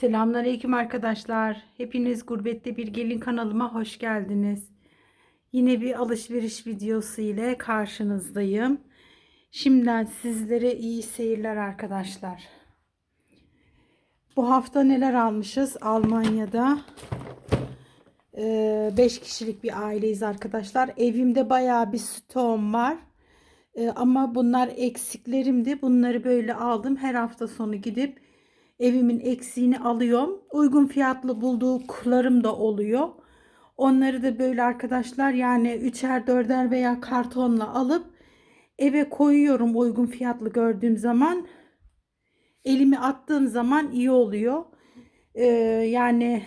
Selamünaleyküm arkadaşlar. Hepiniz Gurbette Bir Gelin kanalıma hoş geldiniz. Yine bir alışveriş videosu ile karşınızdayım. Şimdiden sizlere iyi seyirler arkadaşlar. Bu hafta neler almışız? Almanya'da 5 kişilik bir aileyiz arkadaşlar. Evimde bayağı bir stoğum var. Ee, ama bunlar eksiklerimdi. Bunları böyle aldım. Her hafta sonu gidip evimin eksiğini alıyorum. Uygun fiyatlı bulduklarım da oluyor. Onları da böyle arkadaşlar yani üçer dörder veya kartonla alıp eve koyuyorum uygun fiyatlı gördüğüm zaman. Elimi attığım zaman iyi oluyor. Ee, yani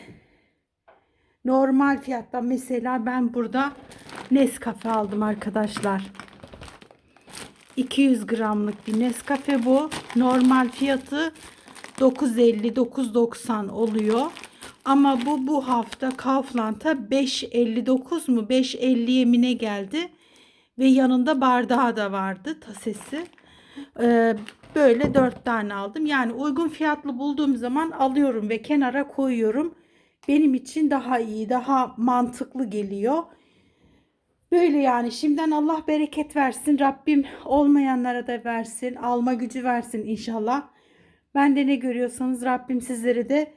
normal fiyatta mesela ben burada Nescafe aldım arkadaşlar. 200 gramlık bir Nescafe bu. Normal fiyatı 9.50 9.90 oluyor. Ama bu bu hafta Kaufland'a 5.59 mu 5.50 yemine geldi. Ve yanında bardağı da vardı tasesi. Ee, böyle 4 tane aldım. Yani uygun fiyatlı bulduğum zaman alıyorum ve kenara koyuyorum. Benim için daha iyi, daha mantıklı geliyor. Böyle yani şimdiden Allah bereket versin. Rabbim olmayanlara da versin. Alma gücü versin inşallah. Ben de ne görüyorsanız Rabbim sizlere de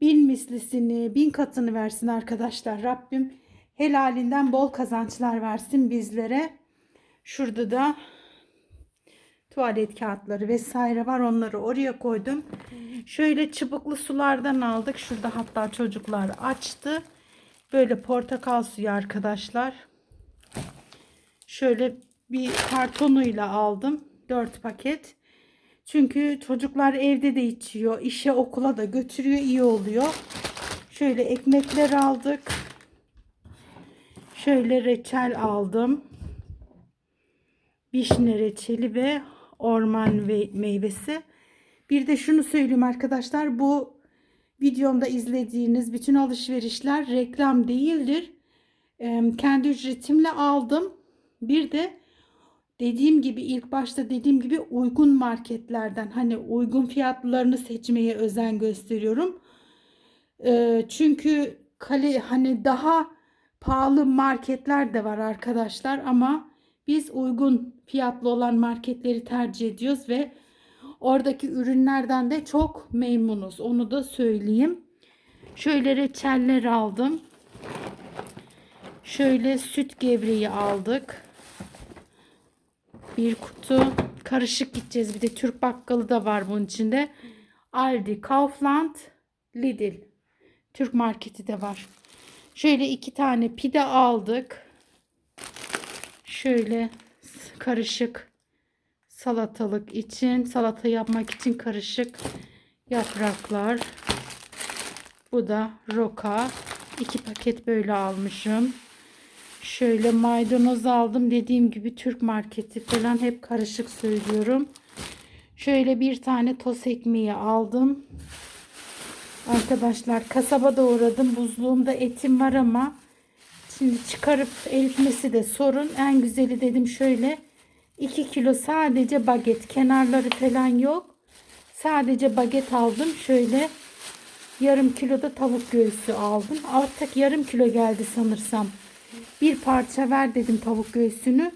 bin mislisini, bin katını versin arkadaşlar. Rabbim helalinden bol kazançlar versin bizlere. Şurada da tuvalet kağıtları vesaire var. Onları oraya koydum. Şöyle çıbıklı sulardan aldık. Şurada hatta çocuklar açtı. Böyle portakal suyu arkadaşlar. Şöyle bir kartonuyla aldım. 4 paket. Çünkü çocuklar evde de içiyor. işe okula da götürüyor. iyi oluyor. Şöyle ekmekler aldık. Şöyle reçel aldım. Vişne reçeli ve orman ve meyvesi. Bir de şunu söyleyeyim arkadaşlar. Bu videomda izlediğiniz bütün alışverişler reklam değildir. Kendi ücretimle aldım. Bir de dediğim gibi ilk başta dediğim gibi uygun marketlerden hani uygun fiyatlarını seçmeye özen gösteriyorum. Ee, çünkü kale hani daha pahalı marketler de var arkadaşlar ama biz uygun fiyatlı olan marketleri tercih ediyoruz ve oradaki ürünlerden de çok memnunuz. Onu da söyleyeyim. Şöyle reçeller aldım. Şöyle süt gevreği aldık bir kutu karışık gideceğiz. Bir de Türk bakkalı da var bunun içinde. Aldi, Kaufland, Lidl. Türk marketi de var. Şöyle iki tane pide aldık. Şöyle karışık salatalık için, salata yapmak için karışık yapraklar. Bu da roka. iki paket böyle almışım. Şöyle maydanoz aldım. Dediğim gibi Türk marketi falan hep karışık söylüyorum. Şöyle bir tane toz ekmeği aldım. Arkadaşlar kasaba uğradım. Buzluğumda etim var ama şimdi çıkarıp eritmesi de sorun. En güzeli dedim şöyle 2 kilo sadece baget. Kenarları falan yok. Sadece baget aldım. Şöyle yarım kilo da tavuk göğsü aldım. Artık yarım kilo geldi sanırsam. Bir parça ver dedim tavuk göğsünü.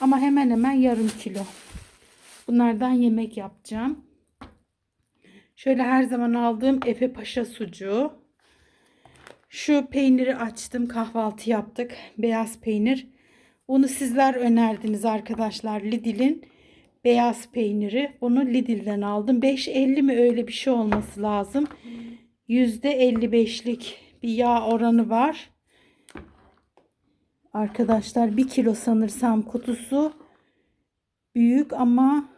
Ama hemen hemen yarım kilo. Bunlardan yemek yapacağım. Şöyle her zaman aldığım Efe Paşa sucuğu. Şu peyniri açtım. Kahvaltı yaptık. Beyaz peynir. Bunu sizler önerdiniz arkadaşlar. Lidl'in beyaz peyniri. Bunu Lidl'den aldım. 5.50 mi öyle bir şey olması lazım. %55'lik bir yağ oranı var. Arkadaşlar bir kilo sanırsam kutusu büyük ama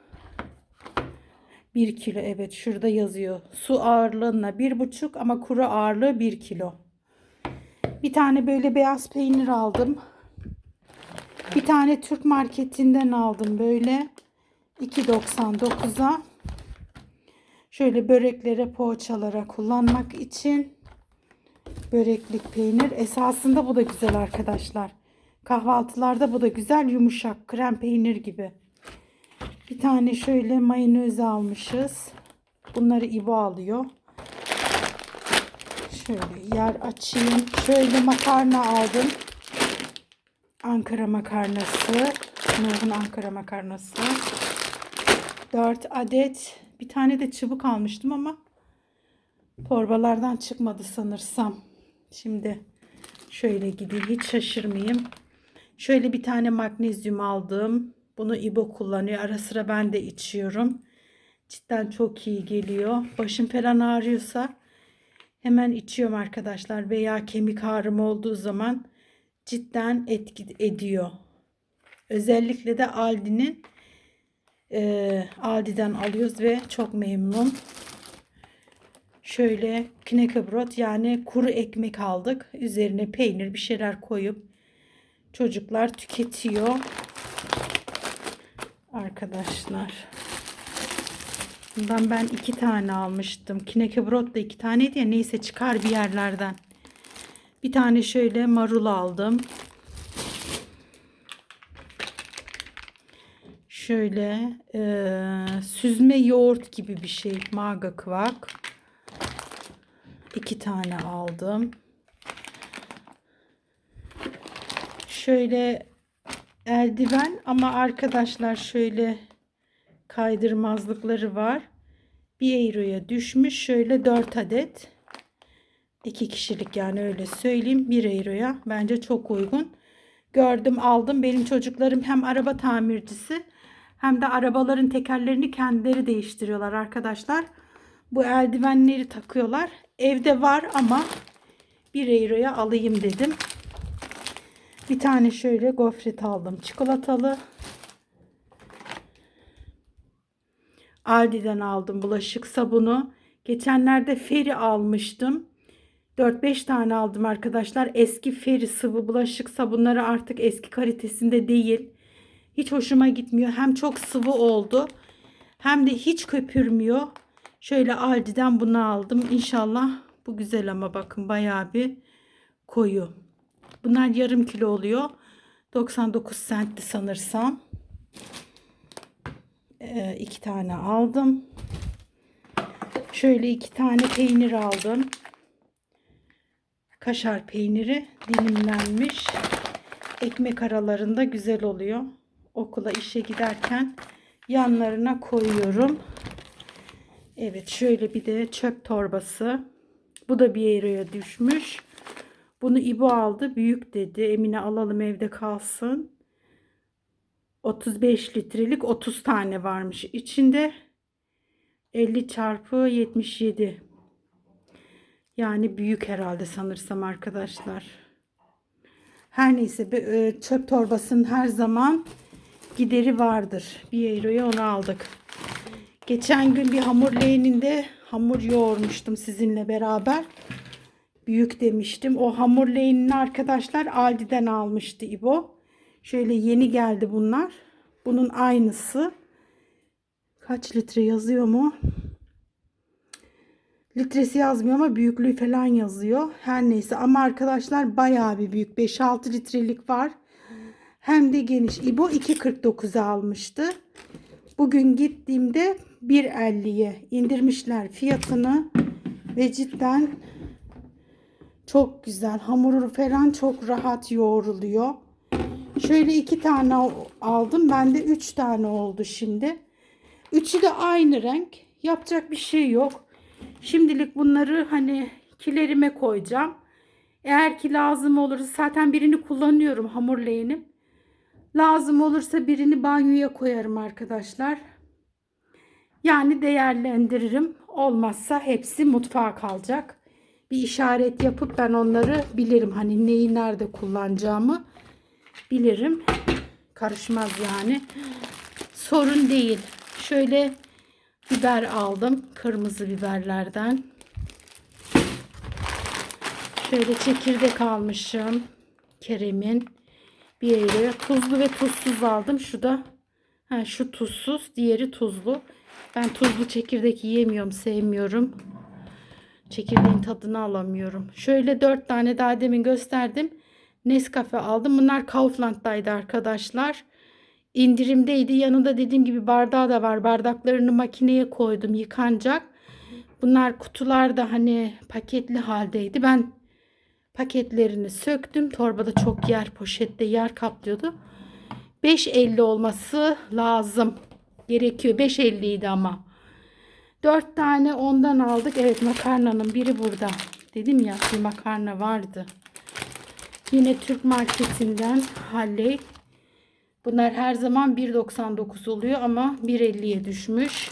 bir kilo evet şurada yazıyor. Su ağırlığına bir buçuk ama kuru ağırlığı bir kilo. Bir tane böyle beyaz peynir aldım. Bir tane Türk marketinden aldım böyle 2.99'a. Şöyle böreklere, poğaçalara kullanmak için böreklik peynir. Esasında bu da güzel arkadaşlar. Kahvaltılarda bu da güzel yumuşak krem peynir gibi. Bir tane şöyle mayonez almışız. Bunları İbo alıyor. Şöyle yer açayım. Şöyle makarna aldım. Ankara makarnası. Nur'un Ankara makarnası. 4 adet. Bir tane de çubuk almıştım ama torbalardan çıkmadı sanırsam. Şimdi şöyle gideyim. Hiç şaşırmayayım. Şöyle bir tane magnezyum aldım. Bunu İbo kullanıyor. Ara sıra ben de içiyorum. Cidden çok iyi geliyor. Başım falan ağrıyorsa hemen içiyorum arkadaşlar. Veya kemik ağrım olduğu zaman cidden etki ediyor. Özellikle de Aldi'nin e, Aldi'den alıyoruz ve çok memnun. Şöyle knekkebrot yani kuru ekmek aldık. Üzerine peynir bir şeyler koyup çocuklar tüketiyor. Arkadaşlar. Bundan ben iki tane almıştım. Knekkebrot da iki taneydi ya neyse çıkar bir yerlerden. Bir tane şöyle marul aldım. Şöyle e, süzme yoğurt gibi bir şey. Maga kvak. İki tane aldım. Şöyle eldiven ama arkadaşlar şöyle kaydırmazlıkları var. 1 euroya düşmüş. Şöyle 4 adet. 2 kişilik yani öyle söyleyeyim. 1 euroya. Bence çok uygun. Gördüm aldım. Benim çocuklarım hem araba tamircisi hem de arabaların tekerlerini kendileri değiştiriyorlar arkadaşlar. Bu eldivenleri takıyorlar. Evde var ama 1 euroya alayım dedim. Bir tane şöyle gofret aldım. Çikolatalı. Aldi'den aldım bulaşık sabunu. Geçenlerde Feri almıştım. 4-5 tane aldım arkadaşlar. Eski Feri sıvı bulaşık sabunları artık eski kalitesinde değil. Hiç hoşuma gitmiyor. Hem çok sıvı oldu. Hem de hiç köpürmüyor. Şöyle Aldi'den bunu aldım. İnşallah bu güzel ama bakın bayağı bir koyu. Bunlar yarım kilo oluyor. 99 centti sanırsam. Ee, iki tane aldım. Şöyle iki tane peynir aldım. Kaşar peyniri dilimlenmiş. Ekmek aralarında güzel oluyor. Okula işe giderken yanlarına koyuyorum. Evet şöyle bir de çöp torbası. Bu da bir euroya düşmüş. Bunu İbo aldı. Büyük dedi. Emine alalım evde kalsın. 35 litrelik 30 tane varmış. İçinde 50 çarpı 77. Yani büyük herhalde sanırsam arkadaşlar. Her neyse e, çöp torbasının her zaman gideri vardır. 1 euroya onu aldık. Geçen gün bir hamur leğeninde hamur yoğurmuştum sizinle beraber. Büyük demiştim. O hamur leğenini arkadaşlar Aldi'den almıştı İbo. Şöyle yeni geldi bunlar. Bunun aynısı. Kaç litre yazıyor mu? Litresi yazmıyor ama büyüklüğü falan yazıyor. Her neyse ama arkadaşlar bayağı bir büyük. 5-6 litrelik var. Hem de geniş. İbo 2.49'a almıştı. Bugün gittiğimde 1.50'ye indirmişler fiyatını. Ve cidden çok güzel. Hamuru falan çok rahat yoğruluyor. Şöyle iki tane aldım. Bende üç tane oldu şimdi. Üçü de aynı renk. Yapacak bir şey yok. Şimdilik bunları hani kilerime koyacağım. Eğer ki lazım olursa zaten birini kullanıyorum hamur leğenim. Lazım olursa birini banyoya koyarım arkadaşlar. Yani değerlendiririm. Olmazsa hepsi mutfağa kalacak. Bir işaret yapıp ben onları bilirim. Hani neyi nerede kullanacağımı bilirim. Karışmaz yani. Sorun değil. Şöyle biber aldım. Kırmızı biberlerden. Şöyle çekirdek almışım. Kerem'in. Bir yere tuzlu ve tuzsuz aldım. Şu da ha, şu tuzsuz. Diğeri tuzlu. Ben tuzlu çekirdek yiyemiyorum. Sevmiyorum. Çekirdeğin tadını alamıyorum. Şöyle dört tane daha demin gösterdim. Nescafe aldım. Bunlar Kaufland'daydı arkadaşlar. İndirimdeydi. Yanında dediğim gibi bardağı da var. Bardaklarını makineye koydum. Yıkanacak. Bunlar kutularda hani paketli haldeydi. Ben paketlerini söktüm. Torbada çok yer poşette yer kaplıyordu. 5.50 olması lazım. Gerekiyor. 5.50 idi ama. 4 tane ondan aldık. Evet makarnanın biri burada. Dedim ya bir makarna vardı. Yine Türk marketinden Halley. Bunlar her zaman 1.99 oluyor ama 1.50'ye düşmüş.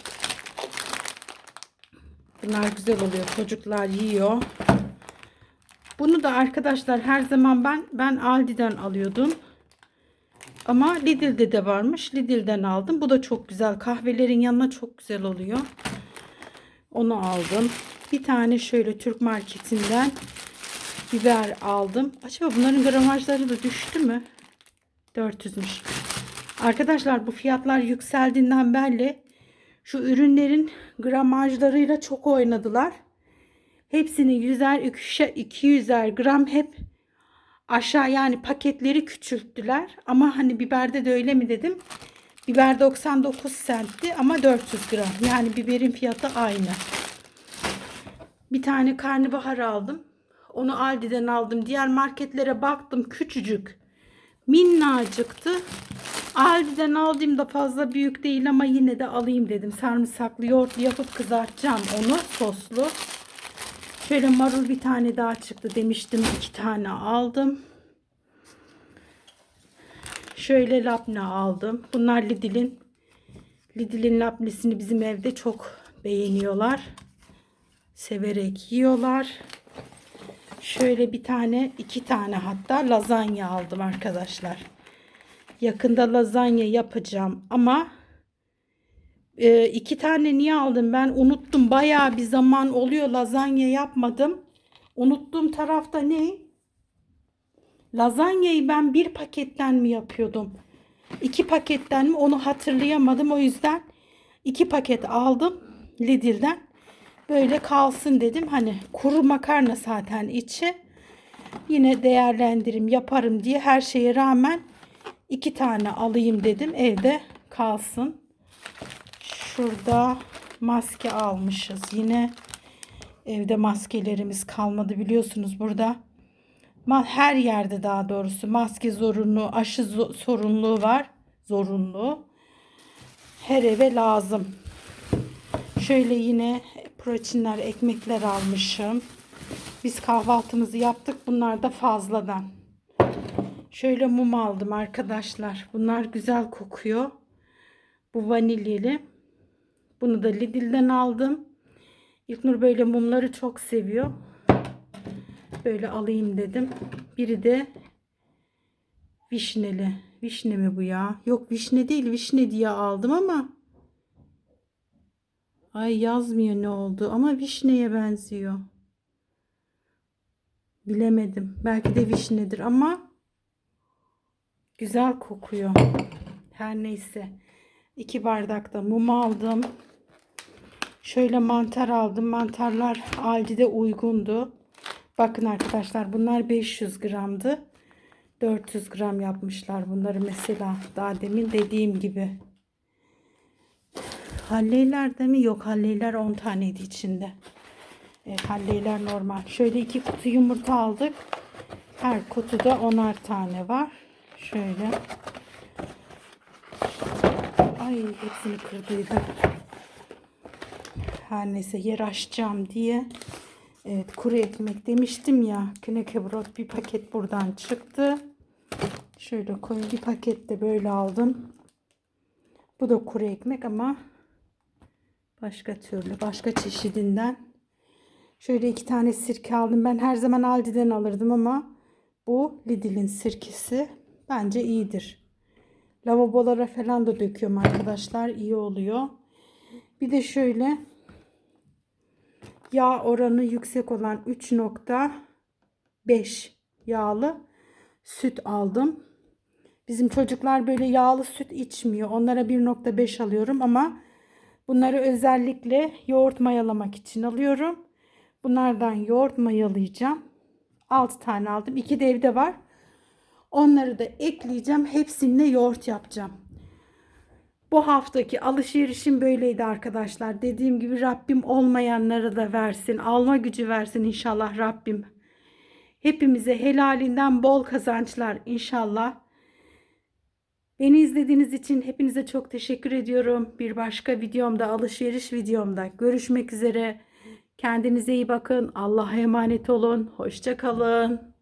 Bunlar güzel oluyor. Çocuklar yiyor. Bunu da arkadaşlar her zaman ben ben Aldi'den alıyordum. Ama Lidl'de de varmış. Lidl'den aldım. Bu da çok güzel. Kahvelerin yanına çok güzel oluyor. Onu aldım. Bir tane şöyle Türk marketinden biber aldım. Acaba bunların gramajları da düştü mü? 400'müş. Arkadaşlar bu fiyatlar yükseldiğinden belli şu ürünlerin gramajlarıyla çok oynadılar. Hepsini 100'er 200'er gram hep aşağı yani paketleri küçülttüler. Ama hani biberde de öyle mi dedim. Biber 99 centti ama 400 gram. Yani biberin fiyatı aynı. Bir tane karnabahar aldım. Onu Aldi'den aldım. Diğer marketlere baktım küçücük. Minnacıktı. Aldi'den aldığımda fazla büyük değil ama yine de alayım dedim. Sarımsaklı yoğurt yapıp kızartacağım onu soslu. Şöyle marul bir tane daha çıktı demiştim. iki tane aldım. Şöyle lapne aldım. Bunlar Lidl'in. Lidl'in lapnesini bizim evde çok beğeniyorlar. Severek yiyorlar. Şöyle bir tane, iki tane hatta lazanya aldım arkadaşlar. Yakında lazanya yapacağım ama e, iki tane niye aldım ben unuttum. Bayağı bir zaman oluyor lazanya yapmadım. Unuttuğum tarafta ne? Lazanyayı ben bir paketten mi yapıyordum? İki paketten mi onu hatırlayamadım. O yüzden iki paket aldım Lidl'den. Böyle kalsın dedim. Hani kuru makarna zaten içi. Yine değerlendirim yaparım diye her şeye rağmen iki tane alayım dedim. Evde kalsın. Şurada maske almışız. Yine evde maskelerimiz kalmadı biliyorsunuz burada. Her yerde daha doğrusu maske zorunlu, aşı sorunluğu var. Zorunlu. Her eve lazım. Şöyle yine proteinler, ekmekler almışım. Biz kahvaltımızı yaptık. Bunlar da fazladan. Şöyle mum aldım arkadaşlar. Bunlar güzel kokuyor. Bu vanilyeli. Bunu da Lidl'den aldım. İlknur böyle mumları çok seviyor. Böyle alayım dedim. Biri de vişneli. Vişne mi bu ya? Yok vişne değil. Vişne diye aldım ama Ay yazmıyor ne oldu ama vişneye benziyor. Bilemedim. Belki de vişnedir ama güzel kokuyor. Her neyse. İki bardak da mum aldım. Şöyle mantar aldım. Mantarlar Aldi'de uygundu. Bakın arkadaşlar bunlar 500 gramdı. 400 gram yapmışlar bunları mesela daha demin dediğim gibi. Halleyler mi? Yok halleyler 10 taneydi içinde. Evet halleyler normal. Şöyle iki kutu yumurta aldık. Her kutuda 10'ar tane var. Şöyle. Ay hepsini kırdıydım. Her neyse yer açacağım diye. Evet kuru ekmek demiştim ya. Kneke brot bir paket buradan çıktı. Şöyle koyun bir paket de böyle aldım. Bu da kuru ekmek ama başka türlü başka çeşidinden. Şöyle iki tane sirke aldım. Ben her zaman Aldi'den alırdım ama bu Lidl'in sirkesi bence iyidir. Lavabolara falan da döküyorum arkadaşlar. iyi oluyor. Bir de şöyle yağ oranı yüksek olan 3.5 yağlı süt aldım. Bizim çocuklar böyle yağlı süt içmiyor. Onlara 1.5 alıyorum ama bunları özellikle yoğurt mayalamak için alıyorum. Bunlardan yoğurt mayalayacağım. 6 tane aldım. 2 de evde var. Onları da ekleyeceğim. Hepsinde yoğurt yapacağım. Bu haftaki alışverişim böyleydi arkadaşlar. Dediğim gibi Rabbim olmayanlara da versin. Alma gücü versin inşallah Rabbim. Hepimize helalinden bol kazançlar inşallah. Beni izlediğiniz için hepinize çok teşekkür ediyorum. Bir başka videomda, alışveriş videomda görüşmek üzere. Kendinize iyi bakın. Allah'a emanet olun. Hoşça kalın.